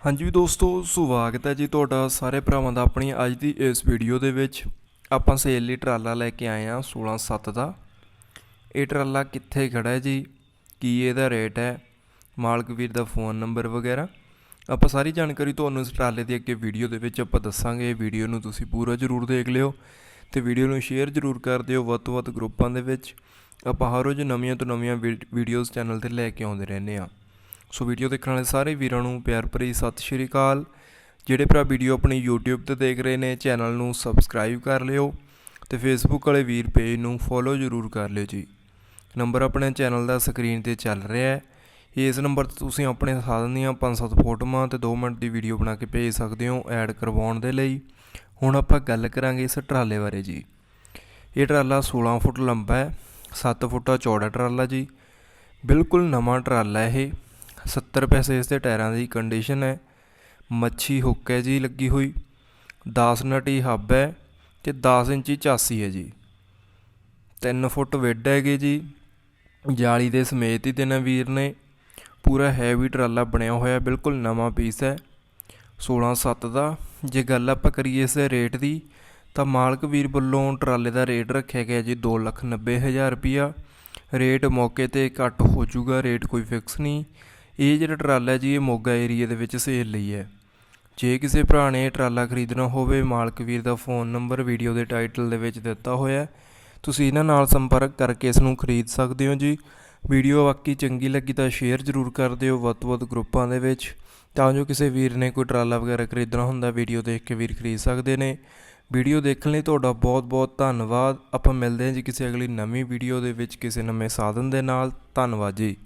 ਹਾਂਜੀ ਦੋਸਤੋ ਸਵਾਗਤ ਹੈ ਜੀ ਤੁਹਾਡਾ ਸਾਰੇ ਭਰਾਵਾਂ ਦਾ ਆਪਣੀ ਅੱਜ ਦੀ ਇਸ ਵੀਡੀਓ ਦੇ ਵਿੱਚ। ਆਪਾਂ ਸੇਲ ਲਈ ਟਰਾਲਾ ਲੈ ਕੇ ਆਏ ਹਾਂ 16/7 ਦਾ। ਇਹ ਟਰਾਲਾ ਕਿੱਥੇ ਖੜਾ ਹੈ ਜੀ? ਕੀ ਇਹਦਾ ਰੇਟ ਹੈ? ਮਾਲਕ ਵੀਰ ਦਾ ਫੋਨ ਨੰਬਰ ਵਗੈਰਾ। ਆਪਾਂ ਸਾਰੀ ਜਾਣਕਾਰੀ ਤੁਹਾਨੂੰ ਇਸ ਟਰਾਲੇ ਦੀ ਅੱਗੇ ਵੀਡੀਓ ਦੇ ਵਿੱਚ ਆਪਾਂ ਦੱਸਾਂਗੇ। ਵੀਡੀਓ ਨੂੰ ਤੁਸੀਂ ਪੂਰਾ ਜ਼ਰੂਰ ਦੇਖ ਲਿਓ ਤੇ ਵੀਡੀਓ ਨੂੰ ਸ਼ੇਅਰ ਜ਼ਰੂਰ ਕਰ ਦਿਓ ਵੱਧ ਤੋਂ ਵੱਧ ਗਰੁੱਪਾਂ ਦੇ ਵਿੱਚ। ਆਪਾਂ ਹਰ ਰੋਜ਼ ਨਵੀਆਂ ਤੋਂ ਨਵੀਆਂ ਵੀਡੀਓਜ਼ ਚੈਨਲ ਤੇ ਲੈ ਕੇ ਆਉਂਦੇ ਰਹਿੰਦੇ ਹਾਂ। ਸੋ ਵੀਡੀਓ ਦੇਖਣ ਵਾਲੇ ਸਾਰੇ ਵੀਰਾਂ ਨੂੰ ਪਿਆਰ ਭਰੀ ਸਤਿ ਸ਼੍ਰੀ ਅਕਾਲ। ਜਿਹੜੇ ਭਰਾ ਵੀਡੀਓ ਆਪਣੀ YouTube ਤੇ ਦੇਖ ਰਹੇ ਨੇ, ਚੈਨਲ ਨੂੰ ਸਬਸਕ੍ਰਾਈਬ ਕਰ ਲਿਓ ਤੇ Facebook ਵਾਲੇ ਵੀਰ ਪੇਜ ਨੂੰ ਫੋਲੋ ਜ਼ਰੂਰ ਕਰ ਲਿਓ ਜੀ। ਨੰਬਰ ਆਪਣੇ ਚੈਨਲ ਦਾ ਸਕਰੀਨ ਤੇ ਚੱਲ ਰਿਹਾ ਹੈ। ਇਸ ਨੰਬਰ ਤੇ ਤੁਸੀਂ ਆਪਣੇ ਸਾਧਨ ਦੀਆਂ 5-7 ਫੋਟੋਆਂ ਤੇ 2 ਮਿੰਟ ਦੀ ਵੀਡੀਓ ਬਣਾ ਕੇ ਭੇਜ ਸਕਦੇ ਹੋ ਐਡ ਕਰਵਾਉਣ ਦੇ ਲਈ। ਹੁਣ ਆਪਾਂ ਗੱਲ ਕਰਾਂਗੇ ਇਸ ਟਰਾਲੇ ਬਾਰੇ ਜੀ। ਇਹ ਟਰਾਲਾ 16 ਫੁੱਟ ਲੰਬਾ ਹੈ 7 ਫੁੱਟਾ ਚੌੜਾ ਟਰਾਲਾ ਜੀ। ਬਿਲਕੁਲ ਨਵਾਂ ਟਰਾਲਾ ਇਹ। 70 ਪੈਸੇ ਇਸ ਦੇ ਟਾਇਰਾਂ ਦੀ ਕੰਡੀਸ਼ਨ ਹੈ। ਮੱਛੀ ਹੁੱਕ ਹੈ ਜੀ ਲੱਗੀ ਹੋਈ। 10 ਨਟੀ ਹੱਬ ਹੈ ਤੇ 10 ਇੰਚੀ ਚਾਸੀ ਹੈ ਜੀ। 3 ਫੁੱਟ ਵਿੱਡ ਹੈਗੇ ਜੀ। ਜਾਲੀ ਦੇ ਸਮੇਤ ਹੀ ਦੇਣਾ ਵੀਰ ਨੇ। ਪੂਰਾ ਹੈਵੀ ਟਰਾਲਾ ਬਣਿਆ ਹੋਇਆ, ਬਿਲਕੁਲ ਨਵਾਂ ਪੀਸ ਹੈ। 16-7 ਦਾ। ਜੇ ਗੱਲ ਆਪਾਂ ਕਰੀਏ ਇਸ ਰੇਟ ਦੀ, ਤਾਂ ਮਾਲਕ ਵੀਰ ਵੱਲੋਂ ਟਰਾਲੇ ਦਾ ਰੇਟ ਰੱਖਿਆ ਗਿਆ ਜੀ 290000 ਰੁਪਿਆ ਰੇਟ ਮੌਕੇ ਤੇ ਘੱਟ ਹੋ ਜਾਊਗਾ ਰੇਟ ਕੋਈ ਫਿਕਸ ਨਹੀਂ। ਇਹ ਜਿਹੜਾ ਟਰਾਲਾ ਜੀ, ਇਹ ਮੋਗਾ ਏਰੀਆ ਦੇ ਵਿੱਚ ਸੇਲ ਲਈ ਹੈ। ਜੇ ਕਿਸੇ ਭਰਾ ਨੇ ਇਹ ਟਰਾਲਾ ਖਰੀਦਣਾ ਹੋਵੇ, ਮਾਲਕ ਵੀਰ ਦਾ ਫੋਨ ਨੰਬਰ ਵੀਡੀਓ ਦੇ ਟਾਈਟਲ ਦੇ ਵਿੱਚ ਦਿੱਤਾ ਹੋਇਆ ਹੈ। ਤੁਸੀਂ ਇਹਨਾਂ ਨਾਲ ਸੰਪਰਕ ਕਰਕੇ ਇਸ ਨੂੰ ਖਰੀਦ ਸਕਦੇ ਹੋ ਜੀ। ਵੀਡੀਓ ਬਾਕੀ ਚੰਗੀ ਲੱਗੀ ਤਾਂ ਸ਼ੇਅਰ ਜ਼ਰੂਰ ਕਰ ਦਿਓ ਵੱਧ ਤੋਂ ਵੱਧ ਗਰੁੱਪਾਂ ਦੇ ਵਿੱਚ। ਤਾਂ ਜੋ ਕਿਸੇ ਵੀਰ ਨੇ ਕੋਈ ਟਰਾਲਾ ਵਗੈਰਾ ਖਰੀਦਣਾ ਹੁੰਦਾ, ਵੀਡੀਓ ਦੇਖ ਕੇ ਵੀਰ ਖਰੀਦ ਸਕਦੇ ਨੇ। ਵੀਡੀਓ ਦੇਖਣ ਲਈ ਤੁਹਾਡਾ ਬਹੁਤ ਬਹੁਤ ਧੰਨਵਾਦ। ਆਪਾਂ ਮਿਲਦੇ ਹਾਂ ਜੀ ਕਿਸੇ ਅਗਲੀ ਨਵੀਂ ਵੀਡੀਓ ਦੇ ਵਿੱਚ ਕਿਸੇ ਨਵੇਂ ਸਾਧਨ ਦੇ ਨਾਲ। ਧੰਨਵਾਦ ਜੀ।